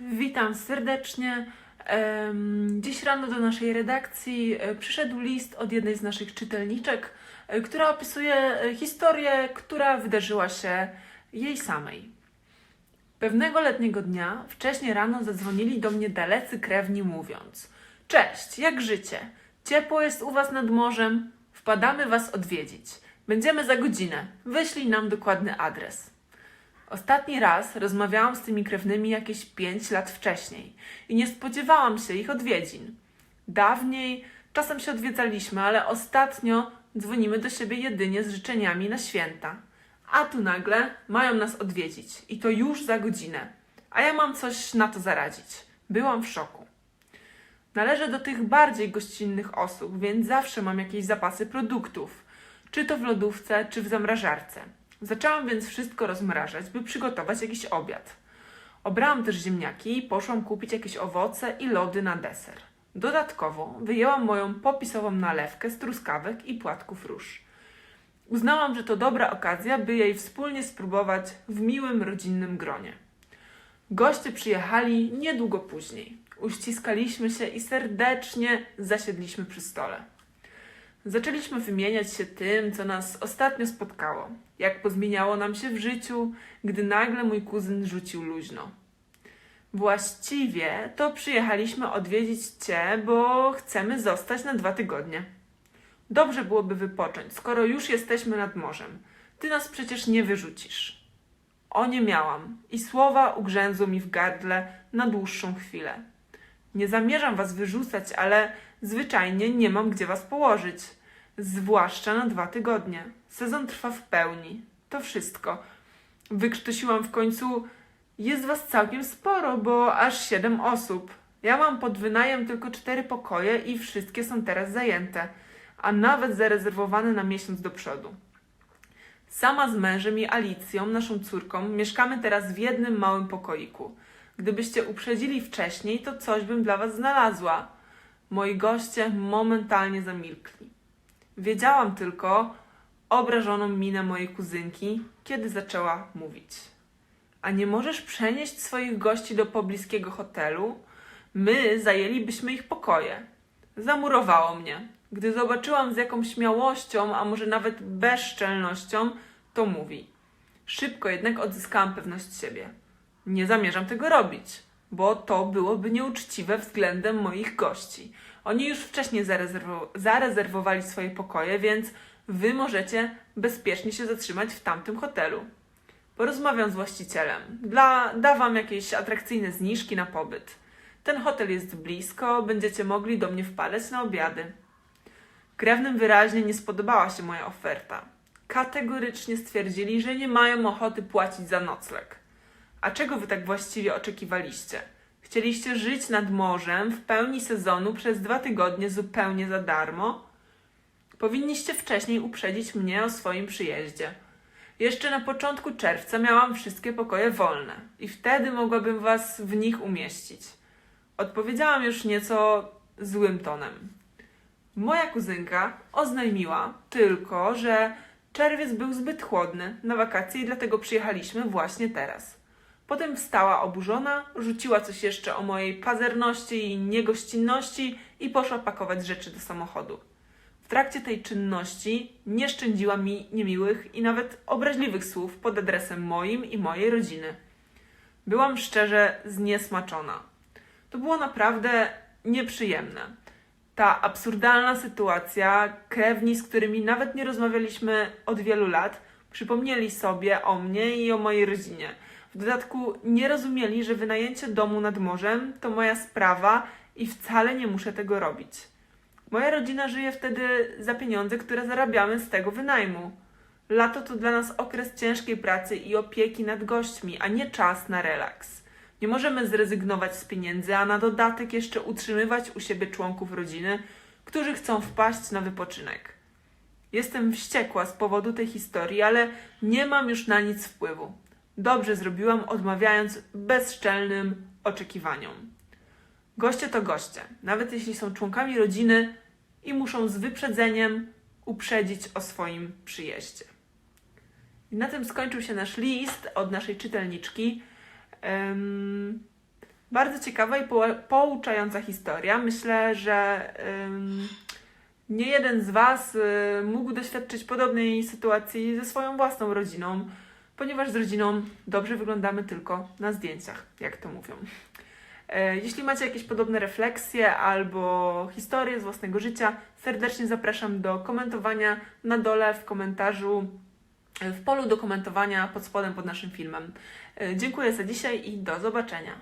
Witam serdecznie. Dziś rano do naszej redakcji e, przyszedł list od jednej z naszych czytelniczek, e, która opisuje e, historię, która wydarzyła się jej samej. Pewnego letniego dnia, wcześnie rano zadzwonili do mnie dalecy krewni mówiąc: Cześć, jak życie? Ciepło jest u was nad morzem? Wpadamy was odwiedzić. Będziemy za godzinę. Wyślij nam dokładny adres. Ostatni raz rozmawiałam z tymi krewnymi jakieś 5 lat wcześniej i nie spodziewałam się ich odwiedzin. Dawniej czasem się odwiedzaliśmy, ale ostatnio dzwonimy do siebie jedynie z życzeniami na święta. A tu nagle mają nas odwiedzić i to już za godzinę. A ja mam coś na to zaradzić. Byłam w szoku. Należę do tych bardziej gościnnych osób, więc zawsze mam jakieś zapasy produktów, czy to w lodówce, czy w zamrażarce. Zaczęłam więc wszystko rozmrażać, by przygotować jakiś obiad. Obrałam też ziemniaki i poszłam kupić jakieś owoce i lody na deser. Dodatkowo wyjęłam moją popisową nalewkę z truskawek i płatków róż. Uznałam, że to dobra okazja, by jej wspólnie spróbować w miłym rodzinnym gronie. Goście przyjechali niedługo później. Uściskaliśmy się i serdecznie zasiedliśmy przy stole. Zaczęliśmy wymieniać się tym, co nas ostatnio spotkało, jak pozmieniało nam się w życiu, gdy nagle mój kuzyn rzucił luźno. Właściwie to przyjechaliśmy odwiedzić Cię, bo chcemy zostać na dwa tygodnie. Dobrze byłoby wypocząć, skoro już jesteśmy nad morzem. Ty nas przecież nie wyrzucisz. O nie miałam i słowa ugrzęzły mi w gardle na dłuższą chwilę. Nie zamierzam was wyrzucać, ale zwyczajnie nie mam gdzie was położyć. Zwłaszcza na dwa tygodnie. Sezon trwa w pełni. To wszystko. Wykrztusiłam w końcu. Jest was całkiem sporo, bo aż siedem osób. Ja mam pod wynajem tylko cztery pokoje i wszystkie są teraz zajęte, a nawet zarezerwowane na miesiąc do przodu. Sama z mężem i Alicją, naszą córką, mieszkamy teraz w jednym małym pokoiku. Gdybyście uprzedzili wcześniej, to coś bym dla was znalazła. Moi goście momentalnie zamilkli. Wiedziałam tylko obrażoną minę mojej kuzynki, kiedy zaczęła mówić. A nie możesz przenieść swoich gości do pobliskiego hotelu? My zajęlibyśmy ich pokoje. Zamurowało mnie. Gdy zobaczyłam z jaką śmiałością, a może nawet bezczelnością, to mówi. Szybko jednak odzyskałam pewność siebie. Nie zamierzam tego robić, bo to byłoby nieuczciwe względem moich gości. Oni już wcześniej zarezerwo- zarezerwowali swoje pokoje, więc wy możecie bezpiecznie się zatrzymać w tamtym hotelu. Porozmawiam z właścicielem. Dla, da wam jakieś atrakcyjne zniżki na pobyt. Ten hotel jest blisko, będziecie mogli do mnie wpadać na obiady. Krewnym wyraźnie nie spodobała się moja oferta. Kategorycznie stwierdzili, że nie mają ochoty płacić za nocleg. A czego wy tak właściwie oczekiwaliście? Chcieliście żyć nad morzem w pełni sezonu przez dwa tygodnie zupełnie za darmo? Powinniście wcześniej uprzedzić mnie o swoim przyjeździe. Jeszcze na początku czerwca miałam wszystkie pokoje wolne i wtedy mogłabym was w nich umieścić. Odpowiedziałam już nieco złym tonem. Moja kuzynka oznajmiła tylko, że czerwiec był zbyt chłodny na wakacje i dlatego przyjechaliśmy właśnie teraz. Potem wstała oburzona, rzuciła coś jeszcze o mojej pazerności i niegościnności i poszła pakować rzeczy do samochodu. W trakcie tej czynności nie szczędziła mi niemiłych i nawet obraźliwych słów pod adresem moim i mojej rodziny. Byłam szczerze zniesmaczona. To było naprawdę nieprzyjemne. Ta absurdalna sytuacja, krewni, z którymi nawet nie rozmawialiśmy od wielu lat, przypomnieli sobie o mnie i o mojej rodzinie. W dodatku nie rozumieli, że wynajęcie domu nad morzem to moja sprawa i wcale nie muszę tego robić. Moja rodzina żyje wtedy za pieniądze, które zarabiamy z tego wynajmu. Lato to dla nas okres ciężkiej pracy i opieki nad gośćmi, a nie czas na relaks. Nie możemy zrezygnować z pieniędzy, a na dodatek jeszcze utrzymywać u siebie członków rodziny, którzy chcą wpaść na wypoczynek. Jestem wściekła z powodu tej historii, ale nie mam już na nic wpływu. Dobrze zrobiłam, odmawiając bezczelnym oczekiwaniom. Goście to goście, nawet jeśli są członkami rodziny i muszą z wyprzedzeniem uprzedzić o swoim przyjeździe. I na tym skończył się nasz list od naszej czytelniczki. Em, Bardzo ciekawa i pouczająca historia. Myślę, że ym, nie jeden z Was y, mógł doświadczyć podobnej sytuacji ze swoją własną rodziną, ponieważ z rodziną dobrze wyglądamy tylko na zdjęciach, jak to mówią. E, Jeśli macie jakieś podobne refleksje albo historie z własnego życia, serdecznie zapraszam do komentowania na dole w komentarzu, w polu do komentowania pod spodem pod naszym filmem. E, Dziękuję za dzisiaj i do zobaczenia.